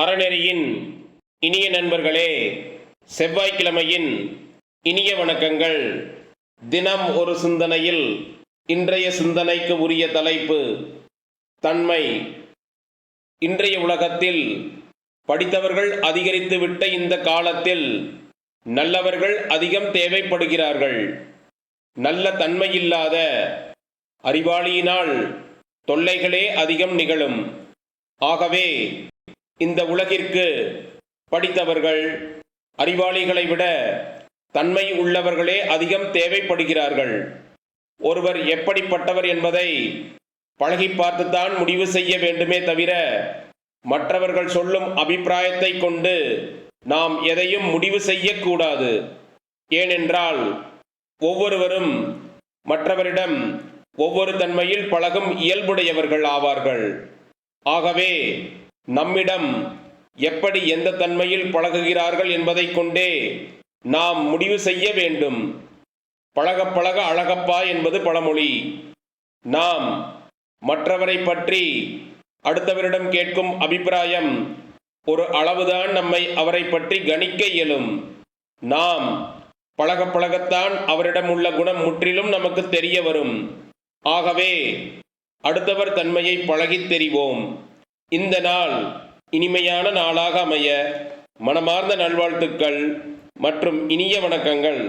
அறநெறியின் இனிய நண்பர்களே செவ்வாய்க்கிழமையின் இனிய வணக்கங்கள். தினம் ஒரு சிந்தனையில் இன்றைய சிந்தனைக்கு உரிய தலைப்பு தன்மை. இன்றைய உலகத்தில் படித்தவர்கள் அதிகரித்துவிட்ட இந்த காலத்தில் நல்லவர்கள் அதிகம் தேவைப்படுகிறார்கள். நல்ல தன்மையில்லாத அறிவாளியினால் தொல்லைகளே அதிகம் நிகழும். ஆகவே இந்த உலகிற்கு படித்தவர்கள் அறிவாளிகளை விட தன்மை உள்ளவர்களே அதிகம் தேவைப்படுகிறார்கள். ஒருவர் எப்படிப்பட்டவர் என்பதை பழகி பார்த்துத்தான் முடிவு செய்ய வேண்டுமே தவிர மற்றவர்கள் சொல்லும் அபிப்பிராயத்தை கொண்டு நாம் எதையும் முடிவு செய்யக்கூடாது. ஏனென்றால் ஒவ்வொருவரும் மற்றவரிடம் ஒவ்வொரு தன்மையில் பழகும் இயல்புடையவர்கள் ஆவார்கள். ஆகவே நம்மிடம் எப்படி எந்த தன்மையில் பழகுகிறார்கள் என்பதைக் கொண்டே நாம் முடிவு செய்ய வேண்டும். பழக பழக அழகப்பா என்பது பழமொழி. நாம் மற்றவரை பற்றி அடுத்தவரிடம் கேட்கும் அபிப்பிராயம் ஒரு அளவுதான் நம்மை அவரை பற்றி கணிக்க இயலும். நாம் பழக பழகத்தான் அவரிடம் உள்ள குணம் முற்றிலும் நமக்கு தெரிய வரும். ஆகவே அடுத்தவர் தன்மையை பழகித் தெரிவோம். இந்த நாள் இனிமையான நாளாக அமைய மனமார்ந்த நல்வாழ்த்துக்கள் மற்றும் இனிய வணக்கங்கள்.